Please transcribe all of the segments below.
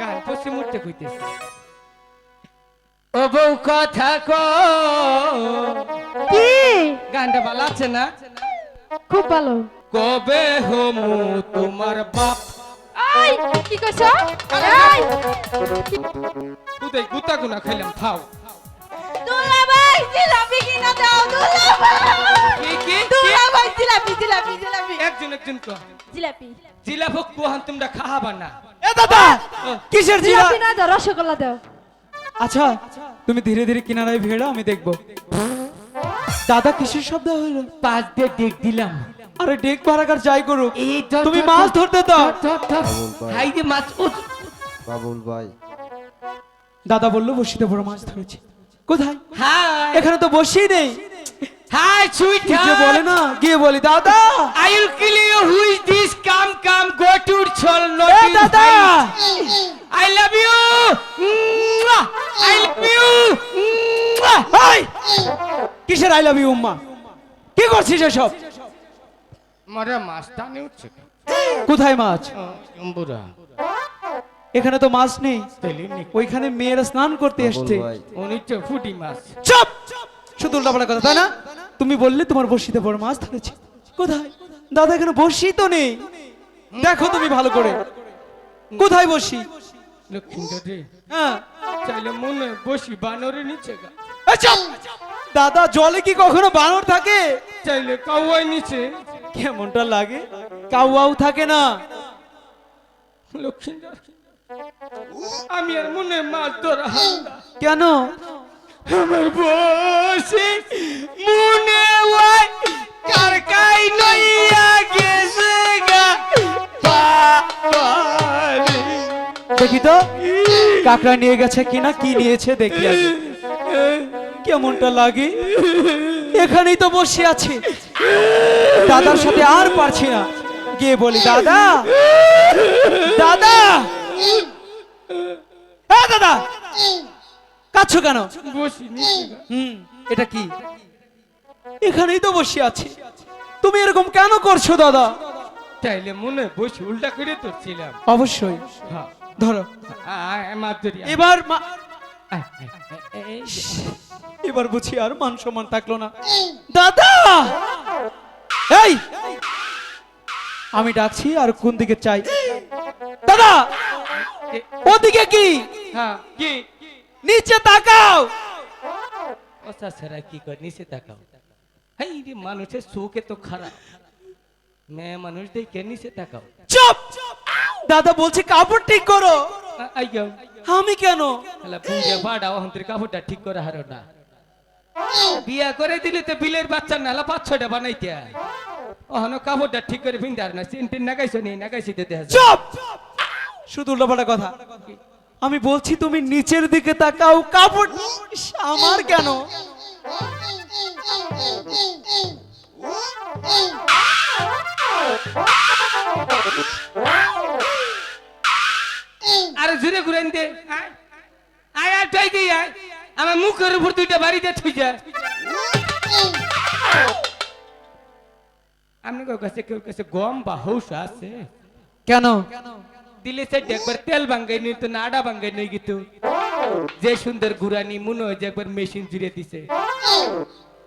গান পশ্চিম উঠতে কইতেছে। ও বউ কথা কো কি? গানটা ভালো আছে না? খুব ভালো। কবে হমু তোমার বাপ? আই কি কইছ? এই উদয় গুতা গুনা খাইলাম খাও। দুলা ভাই জিলাপি কিনা দাও দুলা ভাই কি কি? দুলা ভাই জিলাপি জিলাপি জিলাপি। একজন একজন কো জিলাপি। কোহান তোমরা খাহাবা না। এ দাদা কিসের জিরা জিলাপি না দাও রসগোল্লা দাও। আচ্ছা তুমি ধীরে ধীরে কিনারায় ভিড়ো আমি দেখব। দাদা কিসের শব্দ হইল পাঁচ দিয়ে ডেক দিলাম। আরে ডেক ভাড়াকার যাই করুক। তুমি মাছ ধরতে দাও। হাই রে মাছ ও বাবুল ভাই। দাদা বলল বসিতে বড় মাছ ধরেছে। কোথায়? হাই। এখানে তো বসেই নেই। হাই সুইট কি বলে না গিয়ে বলি দাদা will kill you. Who is this? Come, come, go to Chol. A Not দাদা I love you. Mwah! I love you. Mwah! এই! কিসের আই লাভ ইউ উম্মা কি করছিস এসব মরে মাছ টানে উঠছে কোথায় মাছ জম্বুরা এখানে তো মাছ নেই তেলি নি ওইখানে মেয়েরা স্নান করতে এসছে উনি তো ফুটি মাছ চুপ শুধু উল্টাপাল্টা কথা তাই না তুমি বললে তোমার বসিতে বড় মাছ ধরেছে। কোথায়? দাদা এখানে বসি তো নেই। দেখো তুমি ভালো করে। কোথায় বসি হ্যাঁ। চাইলে মনে বসি নিচে! দাদা জলে কি কখনো বানর থাকে? চাইলে কাউয়াই নিচে। কেমনটা লাগে? কাউয়াও থাকে না। লক্ষ্মীন্দর আমি আর মনে মাছ ধরা কেন? আমার বসে মনে হয় কারকাই নইয়া গেছে গা। দেখি তো, কাকড়া নিয়ে গেছে কিনা, কি নিয়েছে দেখি কেমনটা লাগে? এখানেই তো বসে আছে। দাদার সাথে আর পারছি না। গিয়ে বলি, দাদা দাদা! দাদা! কাচ্ছ কেন। হুম এটা কি? এখানেই তো বসে আছি। তুমি এরকম কেন করছ দাদা? তাইলে মনে বসে উল্টা করে ধরছিলাম। অবশ্যই। হ্যাঁ। ধরো। এবার। এবার বুঝি আর মান সম্মান থাকল না। দাদা! এই! আমি ডাকছি আর কোন দিকে চাই? দাদা! ওদিকে কি? হ্যাঁ কি? নিচে তাকাও। ও সারা কি কর নিচে তাকাও। হাই রে মানুষের চোখে তো খারাপ। মেয়ে মানুষ দেখে নিচে তাকাও। চুপ! দাদা বলছি কাপড় ঠিক করো। আমি কেন? হ্যালা পুজো বাড়া অন্তর কাপড়টা ঠিক করে হারো না। বিয়া করে দিলে তো বিলের বাচ্চা না নালা পাঁচ ছয়টা বানাইতে। ওহনো কাপড়টা ঠিক করে পিন্ধার না চিনটিন নাগাইছো নি? নাগাইছি তো দেখা যায়। চুপ! শুধু উল্টাপাল্টা কথা। আমি বলছি তুমি নিচের দিকে তাকাও কাপড় আমার কেন? আরে জুড়ে ঘুরে দে আয় আর আয়। আমার মুখের উপর দুইটা বাড়িতে থুই যা। আপনি কেউ কাছে কেউ কাছে গম বা হৌস আছে? কেন কেন? দিলে সে একবার তেল বাঙ্গাই নিত না আডা বাঙ্গাই নিয়ে গিত যে সুন্দর গুরানি মনে হয় যে একবার মেশিন জুড়ে দিছে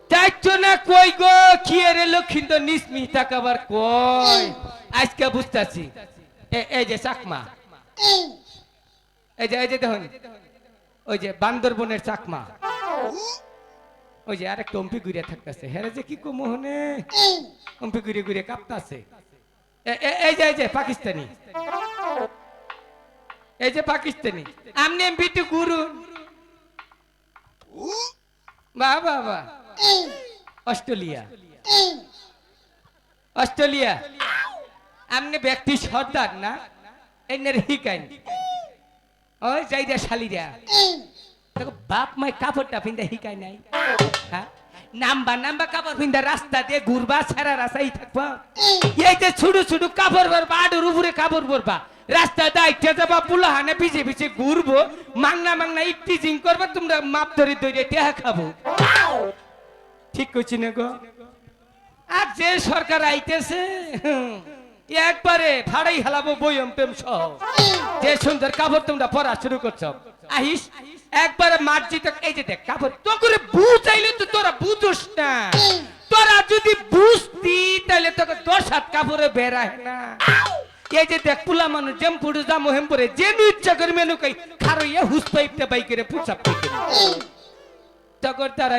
চাইছো না কই গো খিয়ে রে লক্ষিন্দর নিসমি তাকাবার কই আজকে বুঝতাছি এই যে চাকমা এই যে এই যে দেখুন ওই যে বান্দরবনের চাকমা ওই যে আরেকটা অম্পি ঘুরে থাকতেছে হ্যাঁ যে কি কো মোহনে অম্পি ঘুরে ঘুরে কাঁপতাছে এই যে এই যে পাকিস্তানি এই যে পাকিস্তানি। আমনি বিটু গুরু। বাহ বাহ বাহ। অস্ট্রেলিয়া। অস্ট্রেলিয়া। আমনে ব্যক্তি সর্দার না? এনের হিকাইন। ওই যাইরা শালিরা। দেখো, বাপ মাই কাপড়টা পিন্দা হিকাই নাই। হ্যাঁ? নাম্বা নাম্বা কাপড় পিন্দা রাস্তা দিয়ে ঘুরবা সারা রাস্তাই থাকবা। এই যে ছুটু ছুটু কাপড় পরবা, আডুর উপরে কাপড় পরবা। রাস্তা দায়িত্ব যাবা পুলা হানে পিছে পিছে ঘুরবো, মাংনা মাংনা ইটি জিং করবা, তোমরা মাপ ধরে ধরে টেহা খাব। ঠিক কইছি না গো? আর যে সরকার আইতেছে, একবারে ভাড়াই হেলাবো বইম প্রেম সহ যে সুন্দর কাপড় তোমরা পরা শুরু করছ। আহিস, একবারে মার্জিত এই যে দেখ, কাপড়, তো করে বুঝাইলে তো তোরা বুঝোস না। তোরা যদি বুঝতি তাহলে তোকে দশ হাত কাপড়ে বেড়ায় না। এই যে দেখ, পুলা মানুষ, যেম দাম হেম পরে যে ইচ্ছা করে মেনু হুস তখন তারা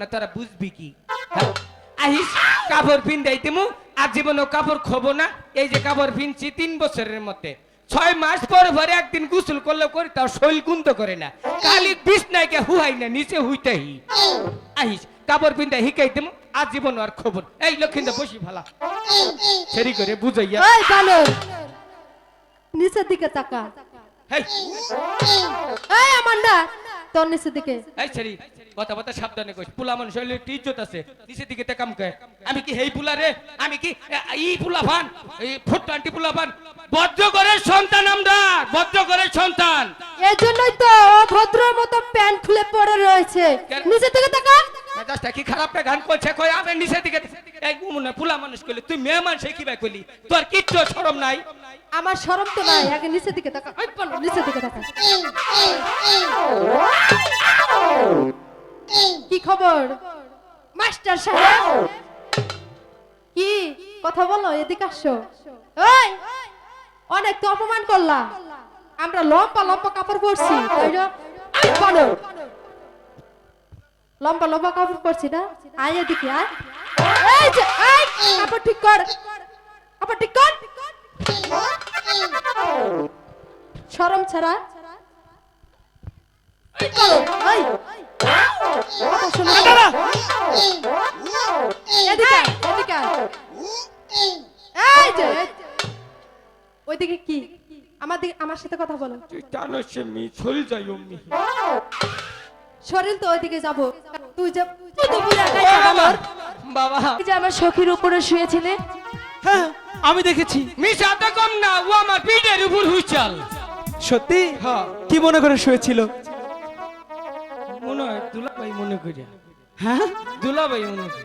না তারা বুঝবি কি? হ্যাঁ? আহিস, কাপড় পিন্দাই দিমু আর কাপড় খোবো না। এই যে কাপড় পিনছি তিন বছরের মধ্যে। ছয় মাস পর পরে একদিন গোসল করলে করি, তাও শৈল কুন্ত করে না। কালি বিষ নাইকে হুহাই না, নিচে হুইতেই আহিস, কাপড় পিন্দা হিকাই দিমু। আর জীবন আর খবর। এই লক্ষিন্দা বসি ভালা। সেরি করে বুঝাইয়া। বানর নিচের দিকে তাকা। এই আমান্ডা তোর নিচের দিকে। এই ছেড়ি কথা কথা সাবধানে কইস। পুলা মানুষ হইলে একটু ইজ্জত আছে। নিচের দিকে কাম কে? আমি কি হেই পুলা রে? আমি কি ই পুলা ভান? এই ফুট আন্টি পুলা ভান? বদ্ধ করে সন্তান আমরা বদ্ধ করে সন্তান। এই জন্যই তো ভদ্রের মতো প্যান্ট খুলে পড়ে রয়েছে? নিচের দিকে তাকা। মেজাজটা কি খারাপ না? গান করছে কই আবে নিচের দিকে এই মনে পুলা মানুষ কইলে তুই মেয়ে মানুষ কি ভাই কইলি? তোর কিচ্ছু শরম নাই? আমার শরম তো নাই আগে নিচের দিকে তাকা ওই বানর নিচের দিকে তাকা কি খবর? মাস্টার সাহেব? কি? কথা বলো এদিকে আসো। ওই অনেক তো অপমান করলা আমরা লম্বা লম্বা কাপড় পরছি তাই না? লম্বা লম্বা কাপড় পরছি না। আয় এদিকে আয়। এই যে এই কাপড় ঠিক কর। কাপড় ঠিক কর। শরম ছাড়া। আয়, আয়। ওইদিকে কি? আমার দিকে আমার সাথে কথা বলো। তুই টানো সে মি চল যাই শরীর তো ওইদিকে যাব। তুই যে তুই তো বুড়া কাইটা বানর। বাবা! তুই যে আমার সখীর উপরে শুয়েছিলে? হ্যাঁ আমি দেখেছি। মিশা তো কম না ও আমার পিঠের উপর হুইচাল। সত্যি? হ্যাঁ। কি মনে করে শুয়েছিল? মনে হয় দুলাভাই মনে করিয়া হ্যাঁ? দুলাভাই মনে করি।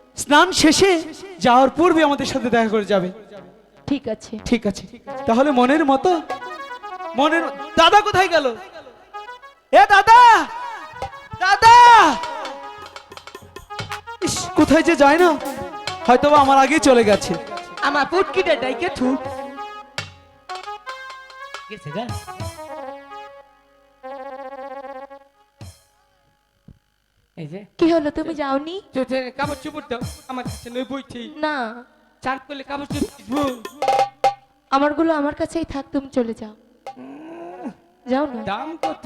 স্নান শেষে যাওয়ার পূর্বে আমাদের সাথে দেখা করে যাবে। ঠিক আছে। ঠিক আছে। তাহলে মনের মতো মনের দাদা কোথায় গেল? এ দাদা! দাদা! ইস, কোথায় যে যায় না। হয়তো আমার আগেই চলে গেছে। আমার পুটকিটা ডাইকে থু গেছে গা? এই যে। কি হলো তুমি যাওনি? কাপড় চুপড় দাও আমার কাছে নই বইছি না। চান করলে কাপড় চুপড় আমারগুলো আমার কাছেই থাক তুমি চলে যাও। যাও না। দাম কত?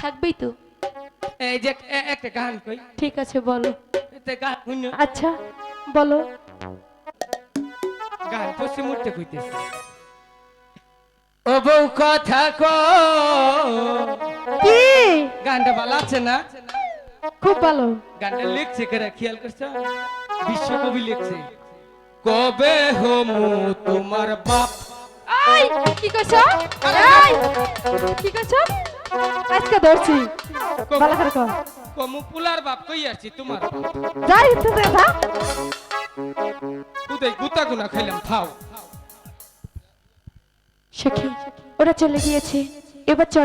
থাকবেই তো। এই যে একটা গান কই। ঠিক আছে বলো। এতে গান শুন। আচ্ছা বলো। গান পশ্চিম উঠতে কইতেছে। ও বউ কথা কো কি? গানটা ভালো আছে না? খুব ভালো। গানটা লিখছে কেরা খেয়াল করছ? বিশ্বকবি লিখছে। কবে হমু তোমার বাপ? আই কি কইছো? আই কি কইছো? আজকে ধরছি। ভালো করে কর কমু পুলার বাপ কই আসছি তোমার? যাই তো দেখা উদয় গুতা গুনা খাইলাম খাও। সখী ওরা চলে গিয়েছে। এবার চল